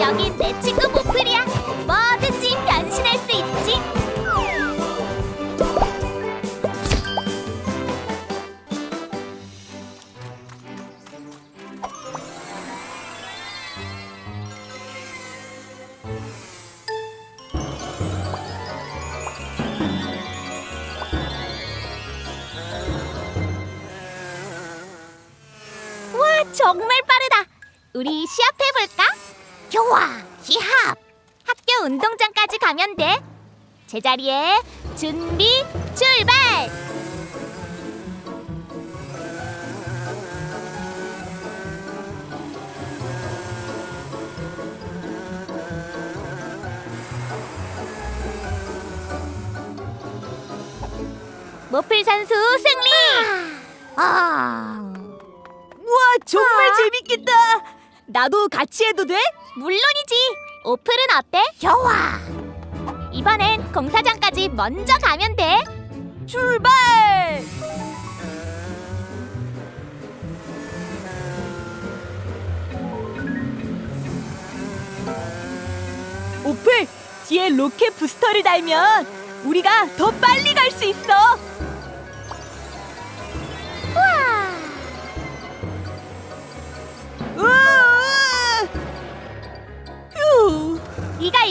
여긴 내 친구 모플이야. 뭐든지 변신할 수 있지. 와, 정말 빠르다. 우리 시합해볼까? 좋아, 시합. 학교 운동장까지 가면 돼. 제자리에 준비, 출발! 모필 선수 승리! 아, 우와 정말 재밌겠다. 나도 같이 해도 돼? 물론이지. 오플은 어때? 좋아. 이번엔 공사장까지 먼저 가면 돼. 출발! 오플 뒤에 로켓 부스터를 달면 우리가 더 빨리 갈 수 있어.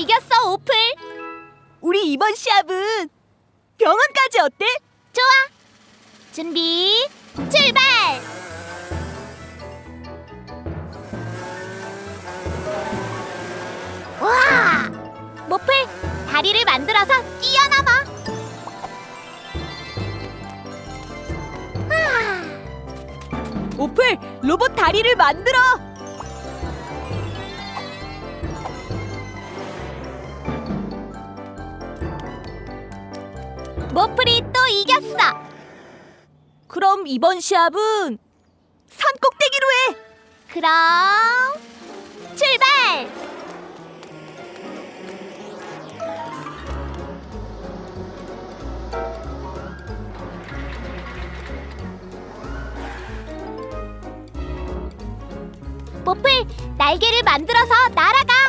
이겼어, 오플. 우리 이번 시합은 병원까지 어때? 좋아. 준비, 출발. 와! 모플, 다리를 만들어서. 와! 오플 로봇 다리를 만들어. 모플이 또 이겼어. 그럼 이번 시합은 산 꼭대기로 해. 그럼 출발! 모플 날개를 만들어서 날아가.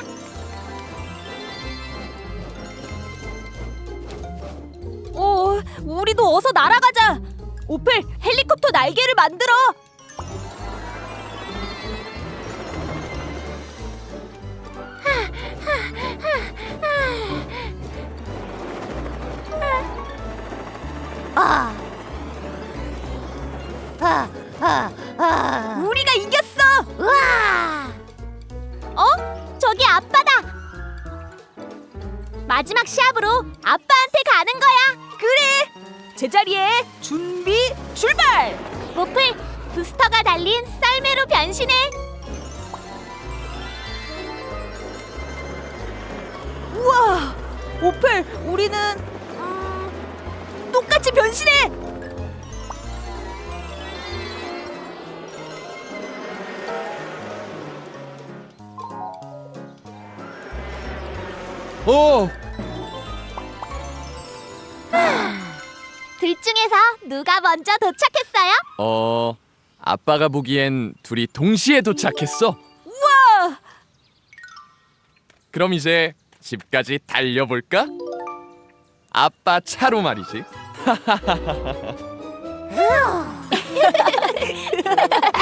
우리도 어서 날아가자. 오플 헬리콥터 날개를 만들어. 아. 아, 아, 아. 우리가 이겼어. 우와! 어? 저기 아빠다. 마지막 시합으로 아빠한테 가는 거야. 제자리에 준비 출발. 모플 부스터가 달린 썰매로 변신해. 우와. 오플 우리는 음, 똑같이 변신해. 어, 둘 중에서 누가 먼저 도착했어요? 어, 아빠가 보기엔 둘이 동시에 도착했어. 우와. 그럼 이제 집까지 달려볼까? 아빠 차로 말이지.